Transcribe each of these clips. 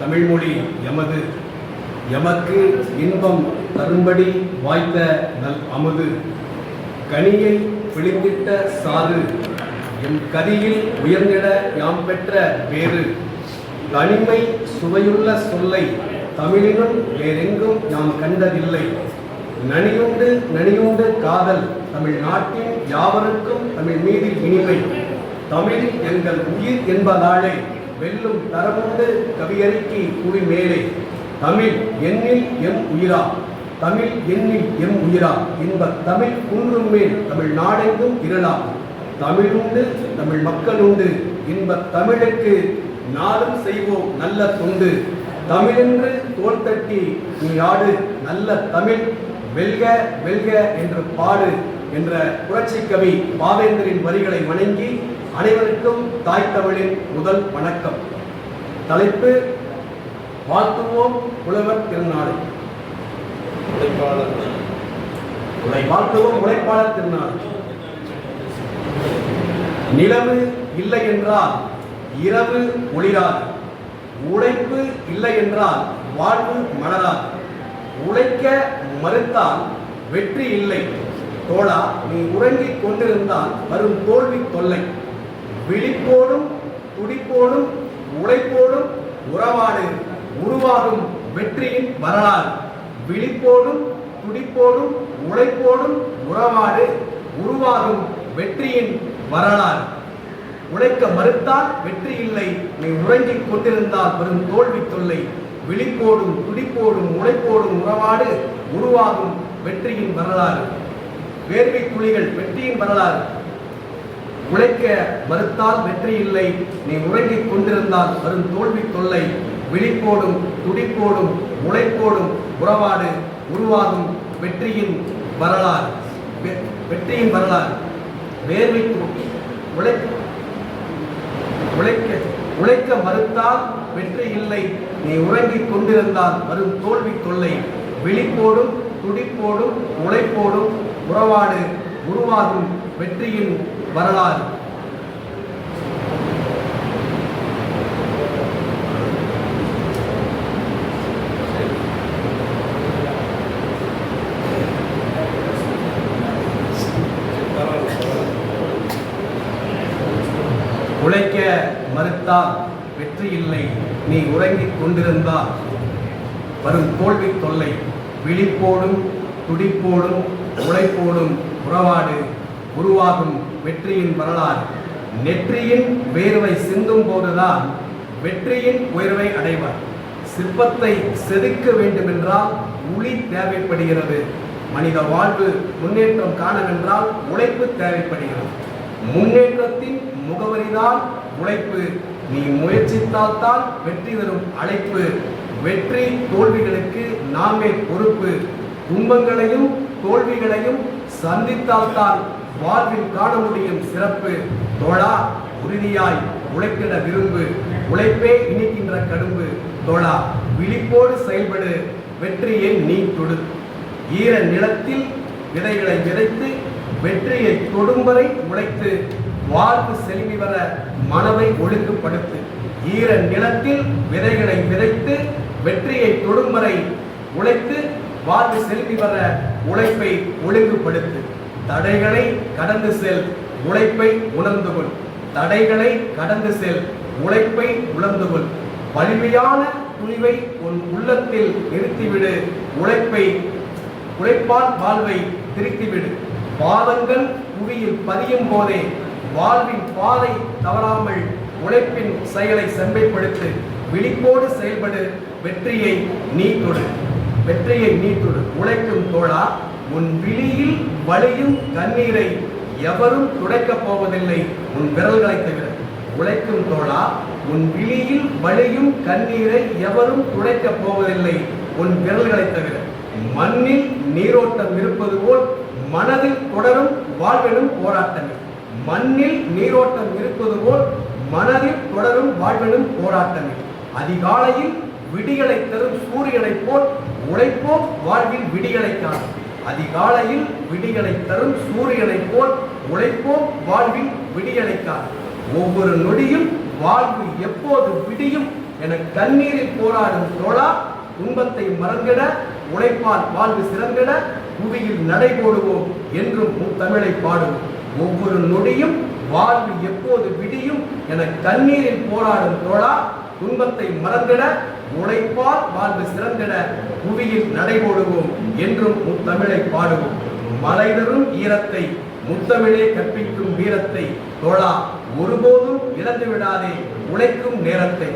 தமிழ்மொழி எமது. எமக்கு இன்பம் தரும்படி வாய்த்த நல் அமுது. கனியை பிழிந்திட்ட சாது. என் கதியில் உயர்ந்திட யாம் பெற்ற வேறு. தனிமை சுவையுள்ள சொல்லை தமிழினும் வேறெங்கும் நாம் கண்டதில்லை. நனியுண்டு நனியுண்டு காதல் தமிழ் நாட்டின் யாவருக்கும் தமிழ் மீதில் இனிமை. தமிழ் எங்கள் உயிர் என்பதாலே வெல்லும் தரமுண்டு கவியறிக்கை கூறி மேலே தமிழ் எண்ணில் எம் உயிரா. தமிழ் எண்ணில் எம் உயிரா. இன்ப தமிழ் குன்றும் மேல் தமிழ் நாடெங்கும் இருளா. தமிழ் உண்டு தமிழ் மக்கள் உண்டு இன்ப தமிழுக்கு நாளும் செய்வோம் நல்ல தொண்டு. தமிழென்று தோல் தட்டி நீ ஆடு நல்ல தமிழ் வெல்க வெல்க என்று பாடு என்ற புரட்சி கவி பாவேந்தரின் வரிகளை வணங்கி அனைவருக்கும் தாய் தமிழின் முதல் வணக்கம். தலைப்பு வாழ்த்துவோம் புலவர் திருநாளை. வாழ்த்துவோம் உழைப்பாளர் திருநாள். நிலவு இல்லை என்றால் இரவு ஒளிராது. உழைப்பு இல்லை என்றால் வாழ்வு மலராது. உழைக்க மறுத்தால் வெற்றி இல்லை. தோழா நீ உறங்கிக் கொண்டிருந்தால் வரும் தோல்வி தொல்லை. விழிப்போடும் துடிப்போடும் உழைப்போடும் உறவாடு உருவாகும் வெற்றியின் வரலாறு. விழிப்போடும் துடிப்போடும் உழைப்போடும் உறவாடு உருவாகும் வெற்றியின் வரலாறு. உழைக்க மறுத்தால் வெற்றி இல்லை நீ உறங்கிக் கொண்டிருந்தால் வரும் தோல்வி தொல்லை. விழிப்போடும் துடிப்போடும் உழைப்போடும் உறவாடு உருவாகும் வெற்றியின் வரலாறு. வேர்வை குழிகள் வெற்றியின் வரலாறு. உழைக்க மறுத்தால் வெற்றி இல்லை. நீ உறங்கிக் கொண்டிருந்தால் வரும் தோல்வி தொல்லை. விழிப்போடும் துடிப்போடும் உழைப்போடும் உறவாடு உருவாகும் வெற்றியின் வரலாறு. வெ- வெற்றியின் வரலாறு. வேர்வை உழைக்க உழை உழைக்க உழைக்க மறுத்தால் வெற்றி இல்லை. நீ உறங்கிக் கொண்டிருந்தால் வரும் தோல்வி தொல்லை. விழிப்போடும் துடிப்போடும் உழைப்போடும் உறவாடு உருவாகும் வெற்றியின் வரலாறு. உழைக்க மறுத்தால் வெற்றி இல்லை. நீ உறங்கிக் கொண்டிருந்தால் வரும் தோல்வி தொல்லை. விழிப்போடும் துடிப்போடும் உழைப்போடும் உறவாடு. உருவாகும் வெற்றியின் வரலாறு. நெற்றியின் வேர்வை சிந்தும் போதுதான் வெற்றியின் உயர்வை அடைவார். சிற்பத்தை செதுக்க வேண்டுமென்றால் உளி தேவைப்படுகிறது. மனித வாழ்வு முன்னேற்றம் காணவென்றால் உழைப்பு தேவைப்படுகிறது. முன்னேற்றத்தின் முகவரிதான் உழைப்பு. நீ முயற்சித்தால்தான் வெற்றி தரும் அழைப்பு. வெற்றி தோல்விகளுக்கு நாமே பொறுப்பு. துன்பங்களையும் தோல்விகளையும் சந்தித்தால்தான் வாழ்வில் காண முடியும் சிறப்பு. தோழா உறுதியாய் உழைக்கிற விரும்பு. உழைப்பே இனிக்கின்ற கடும்பு. தோழா விழிப்போடு செயல்படு. வெற்றியை நீ தொடு. ஈர நிலத்தில் விதைகளை விதைத்து வெற்றியை தொடும் வரை உழைத்து வாழ்வு செல்வி வர மனதை ஒழுங்குபடுத்து. ஈர நிலத்தில் விதைகளை விதைத்து வெற்றியை தொடும் வரை உழைத்து வாழ்வு செல்வி வர உழைப்பை ஒழுங்குபடுத்து தடைகளை கடந்து செல் உழைப்பை உணர்ந்து கொள். தடைகளை கடந்து செல் உழைப்பை உணர்ந்து கொள். வலிமையான துணிவை உன் உள்ளத்தில் நிறுத்திவிடு. உழைப்பை உழைப்பால் வாழ்வை திருத்திவிடு. பாதங்கள் புவியில் பதியும் போதே வாழ்வின் பாதை தவறாமல் உழைப்பின் செயலை செம்மைப்படுத்து. விழிப்போடு செயல்படு. வெற்றியை நீ தொடு. வெற்றியை நீ தொடு. உழைக்கும் தோழா உன் விழியில் வழியும் கண்ணீரை எவரும் துடைக்கப் போவதில்லை உன் விரல்களை தவிர. உழைக்கும் தோழா உன் விழியில் வழியும் கண்ணீரை எவரும் துடைக்கப் போவதில்லை உன் விரல்களை தவிர. மண்ணில் நீரோட்டம் இருப்பது போல் மனதில் தொடரும் வாழ்வெனும் போராட்டங்கள் மண்ணில் நீரோட்டம் இருப்பது போல் மனதில் தொடரும் வாழ்வெனும் போராட்டங்கள் அதிகாலையில் விடிகளை தரும் சூரியனைப் போல் உழைப்போம் வாழ்வில் விடிகளை காணும் அதிகாலையில் விடிகளை தரும் சூரியனைப் போல் உழைப்போம் வாழ்வில் விடிகளை காணும் ஒவ்வொரு நொடியும் வாழ்வு எப்போது விடியும் என கண்ணீரில் போராடும் தோழா துன்பத்தை மறந்திட உழைப்பால் வாழ்வு சிறந்திட புவியில் நடைபோடுவோம் என்றும் முத்தமிழை பாடும் ஒவ்வொரு நொடியும் வாழ்வு எப்போது விடியும் என கண்ணீரில் போராடும் தோழா துன்பத்தை மறந்திட உழைப்பால் வாழ்வு சிறந்திட புவியில் நடைபோடுவோம் என்றும் முத்தமிழை பாடுவோம். மலைதரும் ஈரத்தை முத்தமிழே கற்பிக்கும் வீரத்தை தொழா ஒருபோதும் இழந்து விடாதே உழைக்கும் நேரத்தை.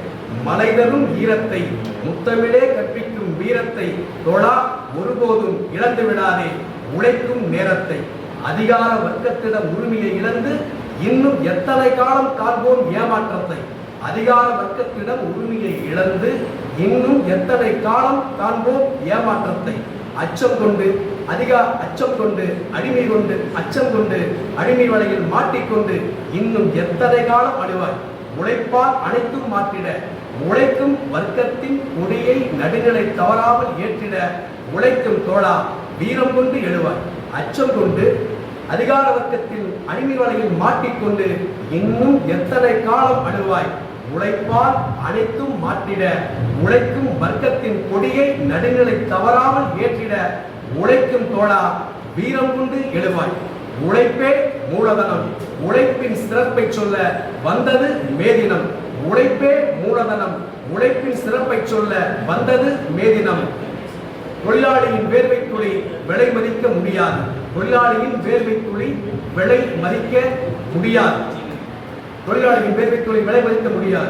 மலைதரும் ஈரத்தை முத்தமிழே கற்பிக்கும் வீரத்தை தொழா ஒருபோதும் இழந்து விடாதே உழைக்கும் நேரத்தை. அதிகார வர்க்கத்திடம் உரிமையை இழந்து இன்னும் எத்தனை காலம் காண்போம் ஏமாற்றத்தை. அதிகார வர்க்கத்திடம் உரிமையை இழந்து இன்னும் எத்தனை காலம் காண்போம் ஏமாற்றத்தை? அச்சம் கொண்டு அதிக அச்சம் கொண்டு அடிமை கொண்டு அச்சம் கொண்டு அடிமை வலையில் மாட்டிக்கொண்டு இன்னும் எத்தனை காலம் அழுவாய்? உழைப்பால் அனைத்தும் மாற்றிட உழைக்கும் வர்க்கத்தின் கொடியை நடுநிலை தவறாமல் ஏற்றிட உழைக்கும் தோழா வீரம் கொண்டு எழுவாய். அச்சம் கொண்டு அதிகார வர்க்கத்தில் அடிமை வலையில் மாட்டிக்கொண்டு இன்னும் எத்தனை காலம் அழுவாய்? உழைப்பால் அனைத்தும் மாற்றிட உழைக்கும் வர்க்கத்தின் கொடியை நடுநிலை தவறாமல் ஏற்றிட உழைக்கும் தோழா வீரம் கொண்டு எழுவாய். உழைப்பே மூலதனம். உழைப்பின் சிறப்பை சொல்ல வந்தது மேதினம். உழைப்பே மூலதனம். உழைப்பின் சிறப்பை சொல்ல வந்தது மேதினம். தொழிலாளியின் வேர்வை துளி விலை மதிக்க முடியாது. தொழிலாளியின் வேர்வை துளி விலை மதிக்க முடியாது. தொழிலாளியின் வேர்வை துளி விலை மதிக்க முடியாது.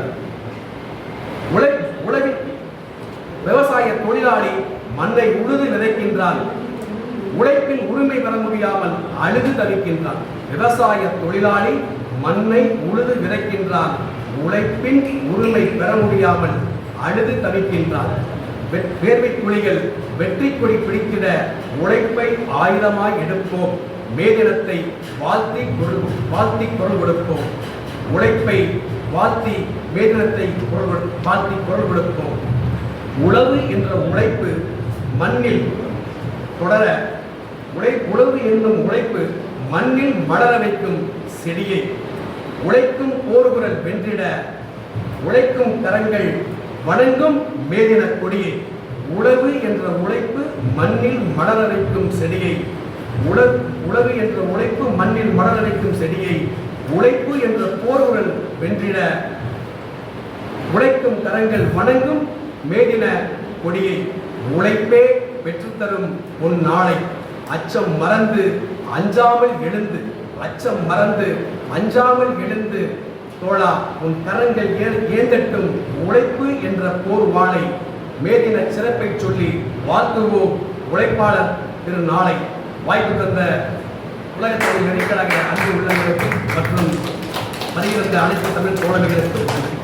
உழை உழவி விவசாய தொழிலாளி மண்ணை உழுது விதைக்கின்றான். உழைப்பில் உரிமை பெற முடியாமல் அழுது தவிக்கின்றான். விவசாய தொழிலாளி மண்ணை உழுது விதைக்கின்றான். உழைப்பின் உரிமை பெற முடியாமல் அழுது தவிக்கின்றான். வெ- வேர்வை துளிகள் வெற்றி கொடி பிடித்திட உழைப்பை ஆயுதமாய் எடுப்போம். மேதினத்தை வாழ்த்தி கொடு வாழ்த்தி குரல் கொடுப்போம். உழைப்பை வாழ்த்தி மேதினத்தை குரல் வாழ்த்தி குரல் கொடுப்போம். உழவு என்ற உழைப்பு மண்ணில் தொடர உழை உழவு என்னும் உழைப்பு மண்ணில் மலர வைக்கும் செடியை. உழைக்கும் போர்குரல் வென்றிட உழைக்கும் கரங்கள் வணங்கும் மேதின கொடியை. உழவு என்ற உழைப்பு மண்ணில் மலர வைக்கும் செடியை. உழ உழவு என்ற உழைப்பு மண்ணில் மலர வைக்கும் செடியை. உழைப்பு என்ற போருடன் வென்றிட உழைக்கும் கரங்கள் வணங்கும் மேதின கொடியை உழைப்பே பெற்றுத்தரும் உன் நாளை. அச்சம் மறந்து அஞ்சாமல் எழுந்து அச்சம் மறந்து அஞ்சாமல் எழுந்து தோழா உன் கரங்கள் ஏந்தட்டும்? உழைப்பு என்ற போர் வாழை மேதின சிறப்பை சொல்லி வாழ்த்துவோம் உழைப்பாளர் திரு நாளை வாய்ப்பு தந்த உலகத்தில் நடிகராக அன்பு உள்ளவர்களுக்கும் மற்றும் வருகிற அனைத்து தமிழ் தோழமைகளுக்கும் நன்றி